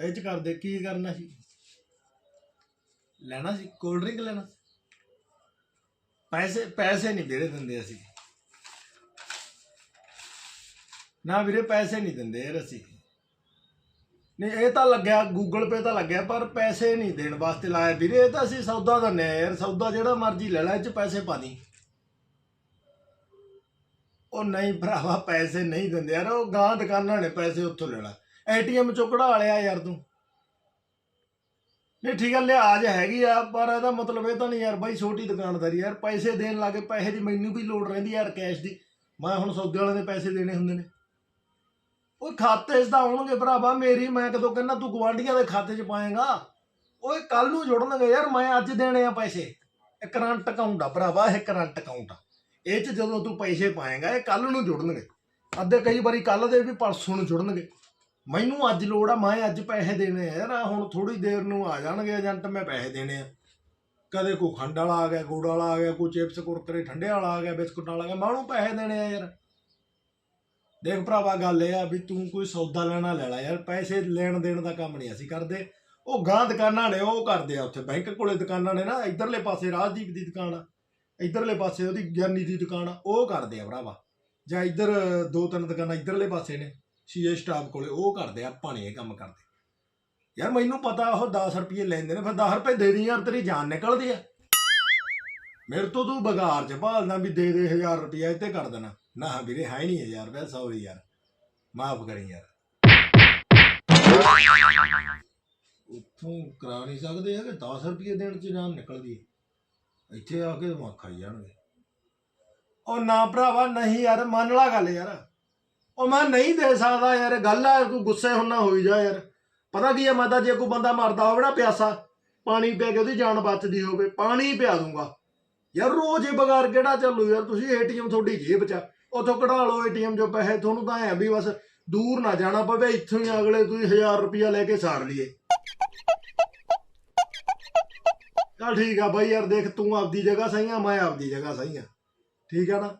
ਇਹ ਚ ਕਰਦੇ, ਕੀ ਕਰਨਾ ਸੀ? ਲੈਣਾ ਸੀ ਕੋਲਡ ਡਰਿੰਕ ਲੈਣਾ। ਪੈਸੇ ਪੈਸੇ ਨਹੀਂ ਵੀਰੇ ਦਿੰਦੇ ਅਸੀਂ। ਨਾ ਵੀਰੇ ਪੈਸੇ ਨਹੀਂ ਦਿੰਦੇ ਯਾਰ ਅਸੀਂ। ਨਹੀਂ, ਇਹ ਤਾਂ ਲੱਗਿਆ ਗੂਗਲ ਪੇ ਤਾਂ ਲੱਗਿਆ, ਪਰ ਪੈਸੇ ਨਹੀਂ ਦੇਣ ਵਾਸਤੇ ਲਾਇਆ। ਵੀਰੇ, ਇਹ ਤਾਂ ਅਸੀਂ ਸੌਦਾ ਦਿੰਨੇ ਆ ਯਾਰ, ਸੌਦਾ ਜਿਹੜਾ ਮਰਜ਼ੀ ਲੈ ਲੈ, ਇਹ ਚ ਪੈਸੇ ਪਾ ਦੀ। ਉਹ ਨਹੀਂ ਭਰਾਵਾ, ਪੈਸੇ ਨਹੀਂ ਦਿੰਦੇ ਯਾਰ, ਉਹ ਗਾਂ ਦੁਕਾਨਾਂ ਨੇ ਪੈਸੇ ਉੱਥੋਂ ਲੈਣਾ ਏਟੀਐਮ ਚੋਂ ਕਢਾ ਲਿਆ ਯਾਰ ਤੂੰ। ਨਹੀਂ, ਠੀਕ ਆ ਲਿਹਾਜ਼ ਹੈਗੀ ਆ, ਪਰ ਇਹਦਾ ਮਤਲਬ ਇਹ ਤਾਂ ਨਹੀਂ ਯਾਰ ਬਾਈ ਛੋਟੀ ਦੁਕਾਨਦਾਰੀ ਯਾਰ, ਪੈਸੇ ਦੇਣ ਲੱਗੇ ਪੈਸੇ ਦੀ ਮੈਨੂੰ ਵੀ ਲੋੜ ਰਹਿੰਦੀ ਯਾਰ ਕੈਸ਼ ਦੀ। ਮੈਂ ਹੁਣ ਸੌਦੇ ਵਾਲੇ ਦੇ ਪੈਸੇ ਦੇਣੇ ਹੁੰਦੇ ਨੇ। ਉਹ ਖਾਤੇ 'ਚ ਤਾਂ ਆਉਣਗੇ ਭਰਾਵਾ, ਮੇਰੀ ਮੈਂ ਕਦੋਂ ਕਹਿੰਦਾ ਤੂੰ ਗਵਾਂਢੀਆਂ ਦੇ ਖਾਤੇ 'ਚ ਪਾਏਗਾ। ਓਏ ਕੱਲ ਨੂੰ ਜੁੜਨਗੇ ਯਾਰ, ਮੈਂ ਅੱਜ ਦੇਣੇ ਆ ਪੈਸੇ। ਇਹ ਕਰੰਟ ਅਕਾਊਂਟ ਆ ਭਰਾਵਾ, ਇਹ ਕਰੰਟ ਅਕਾਊਂਟ ਆ। ਇਹ 'ਚ ਜਦੋਂ ਤੂੰ ਪੈਸੇ ਪਾਏਗਾ, ਇਹ ਕੱਲ ਨੂੰ ਜੁੜਨਗੇ। ਅੱਧੇ ਕਈ ਵਾਰੀ ਕੱਲ ਦੇ ਵੀ ਪਰਸੋਂ ਨੂੰ ਜੁੜਨਗੇ। ਮੈਨੂੰ ਅੱਜ ਲੋੜ ਆ, ਮੈਂ ਅੱਜ ਪੈਸੇ ਦੇਣੇ ਆ ਯਾਰ ਹੁਣ ਥੋੜੀ ਦੇਰ ਨੂੰ ਆ ਜਾਣਗੇ ਏਜੰਟ ਮੈਂ ਪੈਸੇ ਦੇਣੇ ਆ। ਕਦੇ ਕੋਈ ਖੰਡ ਵਾਲਾ ਆ ਗਿਆ, ਗੁੜ ਵਾਲਾ ਆ ਗਿਆ, ਕੋਈ ਚਿਪਸ, ਕੁਰਕਰੇ, ਠੰਡੇ ਵਾਲਾ ਆ ਗਿਆ, ਬਿਸਕੁਟ ਵਾਲਾ ਆ ਗਿਆ, ਮੈਂ ਉਹਨੂੰ ਪੈਸੇ ਦੇਣੇ ਆ ਯਾਰ। ਦੇਖ ਭਰਾਵਾ, ਗੱਲ ਇਹ ਆ ਵੀ ਤੂੰ ਕੋਈ ਸੌਦਾ ਲੈਣਾ ਲੈ ਲੈ ਯਾਰ, ਪੈਸੇ ਲੈਣ ਦੇਣ ਦਾ ਕੰਮ ਨਹੀਂ ਅਸੀਂ ਕਰਦੇ। ਉਹ ਗਾਂ ਦੁਕਾਨਾਂ ਨੇ, ਉਹ ਕਰਦੇ ਆ ਉੱਥੇ, ਬੈਂਕ ਕੋਲੇ ਦੁਕਾਨਾਂ ਨੇ ਨਾ, ਇਧਰਲੇ ਪਾਸੇ ਰਾਜਦੀਪ ਦੀ ਦੁਕਾਨ ਆ, ਇਧਰਲੇ ਪਾਸੇ ਉਹਦੀ ਗਿਆਨੀ ਦੀ ਦੁਕਾਨ ਆ, ਉਹ ਕਰਦੇ ਆ ਭਰਾਵਾ। ਜਾਂ ਇਧਰ ਦੋ ਤਿੰਨ ਦੁਕਾਨਾਂ ਇਧਰਲੇ ਪਾਸੇ ਨੇ। ਸੀਏ ਸਟਾਫ ਕੋਲੇ, ਉਹ ਕਰਦੇ ਆ ਭਾਣੇ ਇਹ ਕੰਮ ਕਰਦੇ। ਯਾਰ ਮੈਨੂੰ ਪਤਾ, ਉਹ 10 ਰੁਪਏ ਲੈਂਦੇ ਨੇ, ਫਿਰ 10 ਰੁਪਏ ਦੇ ਦੀ ਯਾਰ, ਤੇਰੀ ਜਾਨ ਨਿਕਲਦੀ ਆ। ਮੇਰੇ ਤੋਂ ਤੂੰ ਬਗਾਰ ਚ ਭਾਲਦਾ ਵੀ ਦੇ ਦੇ 1000 ਰੁਪਏ ਇੱਥੇ ਕਰ ਦੇਣਾ। ਨਾ ਵੀਰੇ, ਹੈ ਨਹੀਂ 1000 ਰੁਪਏ ਸੌਰੀ ਯਾਰ। ਮਾਫ ਕਰੀ ਯਾਰ। ਉੱਥੋਂ ਕਰਾ ਨਹੀਂ ਸਕਦੇ ਹੈਗੇ 10 ਰੁਪਏ ਦੇਣ ਚ ਜਾਨ ਨਿਕਲਦੀ ਹੈ ਇੱਥੇ ਆ ਕੇ ਦਿਮਾਗ ਖਾਈ ਜਾਣਗੇ। ਉਹ ਨਾ ਭਰਾਵਾ, ਨਹੀਂ ਯਾਰ, ਮੰਨ ਲਾ ਗੱਲ ਯਾਰ। ਉਹ ਮੈਂ ਨਹੀਂ ਦੇ ਸਕਦਾ ਯਾਰ, ਗੱਲ ਆ, ਕੋਈ ਗੁੱਸੇ ਹੁੰਨਾ ਹੋਈ ਜਾ ਯਾਰ। ਪਤਾ ਕੀ ਹੈ ਮੈਂ ਤਾਂ ਜੇ ਕੋਈ ਬੰਦਾ ਮਰਦਾ ਹੋਵੇ ਨਾ ਪਿਆਸਾ, ਪਾਣੀ ਪੀ ਕੇ ਉਹਦੀ ਜਾਨ ਬਚਦੀ ਹੋਵੇ, ਪਾਣੀ ਪਿਆ ਦੂੰਗਾ। ਯਾਰ ਰੋਜ਼ ਇਹ ਬਗਾਰ ਕਿਹੜਾ ਚੱਲੂ ਯਾਰ, ਤੁਸੀਂ ਏਟੀਐਮ ਤੁਹਾਡੀ ਜੇਬ 'ਚ ਆ। ਉਥੋਂ ਕਢਾ ਲਓ ਏਟੀਐਮ ਜੋ ਪੈਸੇ, ਤੁਹਾਨੂੰ ਤਾਂ ਐ ਵੀ ਬਸ ਦੂਰ ਨਾ ਜਾਣਾ ਪਵੇ, ਇੱਥੋਂ ਹੀ ਅਗਲੇ ਤੁਸੀਂ 1000 ਰੁਪਇਆ ਲੈ ਕੇ ਸਾਰ ਲਈਏ। ਚੱਲ ਠੀਕ ਆ ਬਾਈ ਯਾਰ, ਦੇਖ ਤੂੰ ਆਪਦੀ ਜਗ੍ਹਾ ਸਹੀ ਆ, ਮੈਂ ਆਪਦੀ ਜਗ੍ਹਾ ਸਹੀ ਆ। ਠੀਕ ਆ ਨਾ?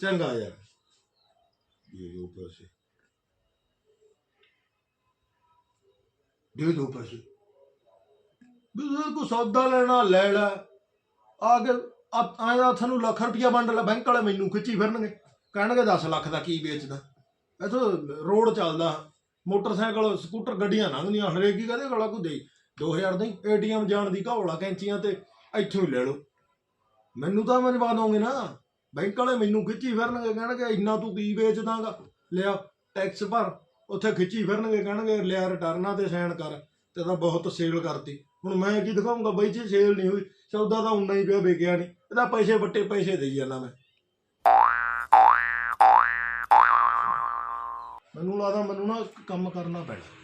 ਚੰਗਾ ਯਾਰ। ਦੇ ਦੋ ਪੈਸੇ ਪੈਸੇ ਬਿਜ਼ਨਸ ਕੋ ਸੌਦਾ ਲੈਣਾ, ਲੈ ਆ ਕੇ ਆਇਆ ਤੁਹਾਨੂੰ ਲੱਖ ਰੁਪਇਆ ਵੰਡ ਲੈ, ਬੈਂਕ ਵਾਲੇ ਮੈਨੂੰ ਖਿੱਚੀ ਫਿਰਨਗੇ। ਕਹਿਣਗੇ 10 ਲੱਖ ਦਾ ਕੀ ਵੇਚਦਾ। ਇਥੋਂ ਰੋਡ ਚੱਲਦਾ। ਮੋਟਰਸਾਈਕਲ, ਸਕੂਟਰ, ਗੱਡੀਆਂ ਲੰਘਦੀਆਂ। ਹਰੇਕ ਹੀ ਕਹਦੇ ਕੋਲਾ ਕੋ ਦੇ 2000 ਦੇ ਏਟੀਐਮ ਜਾਣ ਦੀ ਘੋਲਾ ਕੈਂਚੀਆਂ ਤੇ। ਇੱਥੋਂ ਹੀ ਲੈ ਲਓ। ਮੈਨੂੰ ਤਾਂ ਮਨਵਾ ਦੋਗੇ ਨਾ। ਬੈਂਕ ਵਾਲੇ ਮੈਨੂੰ ਖਿੱਚੀ ਫਿਰਨਗੇ, ਕਹਿਣਗੇ ਇੰਨਾ ਤੂੰ ਕੀ ਵੇਚਦਾਗਾ? ਲਿਆ ਟੈਕਸ ਭਰ, ਉੱਥੇ ਖਿੱਚੀ ਫਿਰਨਗੇ, ਕਹਿਣਗੇ ਲਿਆ ਰਿਟਰਨਾਂ ਤੇ ਸਾਈਨ ਕਰ, ਤੇ ਤਾਂ ਬਹੁਤ ਸੇਲ ਕਰਤੀ। ਹੁਣ ਮੈਂ ਕੀ ਦਿਖਾਉਂਗਾ ਬਈ ਜੀ ਸੇਲ ਨਹੀਂ ਹੋਈ, ਸੌਦਾ ਤਾਂ ਉਨਾ ਹੀ ਪਿਆ, ਵਿਕਿਆ ਨਹੀਂ। ਇਹਦਾ ਪੈਸੇ ਵੱਟੇ ਪੈਸੇ ਦੇਈ ਜਾਂਦਾ ਮੈਂ। ਮੈਨੂੰ ਲੱਗਦਾ ਮੈਨੂੰ ਨਾ ਕੰਮ ਕਰਨਾ ਪੈਣਾ।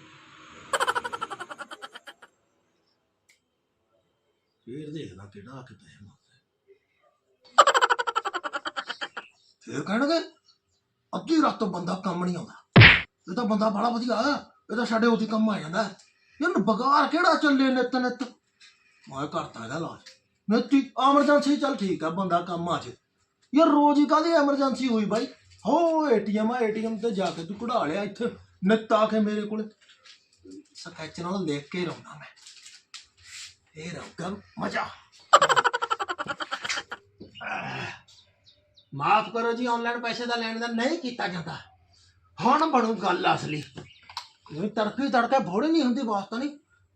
ਫੇਰ ਦੇਖਦਾ ਕਿਹੜਾ ਆ ਕੇ ਪੈਸੇ ਫੇਰ ਕਹਿਣਗੇ, ਅੱਧੀ ਰਾਤ ਤੋਂ ਬੰਦਾ ਕੰਮ ਨਹੀਂ ਆਉਂਦਾ। ਇਹ ਤਾਂ ਬੰਦਾ ਬੜਾ ਵਧੀਆ, ਇਹ ਤਾਂ ਸਾਡੇ ਉਹਦੀ ਕੰਮ ਆ ਜਾਂਦਾ। ਯਾਰ ਬਗਾਰ ਕਿਹੜਾ ਚੱਲੇ ਨਿਤ ਨਿਤ? ਮੈਂ ਕਰਤਾ ਇਹਦਾ ਇਲਾਜ। ਨਿੱਤੀ ਐਮਰਜੈਂਸੀ ਚੱਲ ਠੀਕ ਆ, ਬੰਦਾ ਕੰਮ ਆ ਜੇ। ਯਾਰ ਰੋਜ਼ ਹੀ ਕਾਹਦੀ ਐਮਰਜੈਂਸੀ ਹੋਈ ਬਾਈ? ਹੋ, ਏਟੀਐਮ ਆ, ਏਟੀਐਮ ਤੇ ਜਾ ਕੇ ਤੂੰ ਕਢਾ ਲਿਆ ਇੱਥੇ, ਨਿੱਤ ਆ ਕੇ ਮੇਰੇ ਕੋਲ। ਸਕੈਚ ਨਾਲ ਲਿਖ ਕੇ ਰਹੂੰਗਾ ਮੈਂ। ਇਹ ਰਹੂਗਾ ਮਜ਼ਾ। ਮਾਫ ਕਰੋ ਜੀ ਆਨਲਾਈਨ ਪੈਸੇ ਦਾ ਲੈਣ ਦਾ ਨਹੀਂ ਕੀਤਾ ਜਾਂਦਾ। ਹੁਣ ਬਣੂ ਗੱਲ ਅਸਲੀ। ਇਹ ਤੜਕੀ ਤੜਕੇ ਭੋੜੀ ਨਹੀਂ ਹੁੰਦੀ ਵਾਸਤਾ ਨਹੀਂ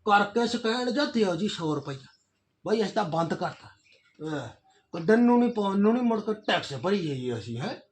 ਕਰਕੇ ਸਕੈਨ ਜਾਂ ਦਿਓ ਜੀ 100 ਰੁਪਈਆ। ਬਈ ਅਸੀਂ ਤਾਂ ਬੰਦ ਕਰਤਾ। ਕੱਢਣ ਨੂੰ ਨਹੀਂ ਪਾਉਣ ਨੂੰ ਨਹੀਂ ਮੁੜ ਕੇ ਟੈਕਸ ਭਰੀ ਜਾਈਏ ਅਸੀਂ, ਹੈ।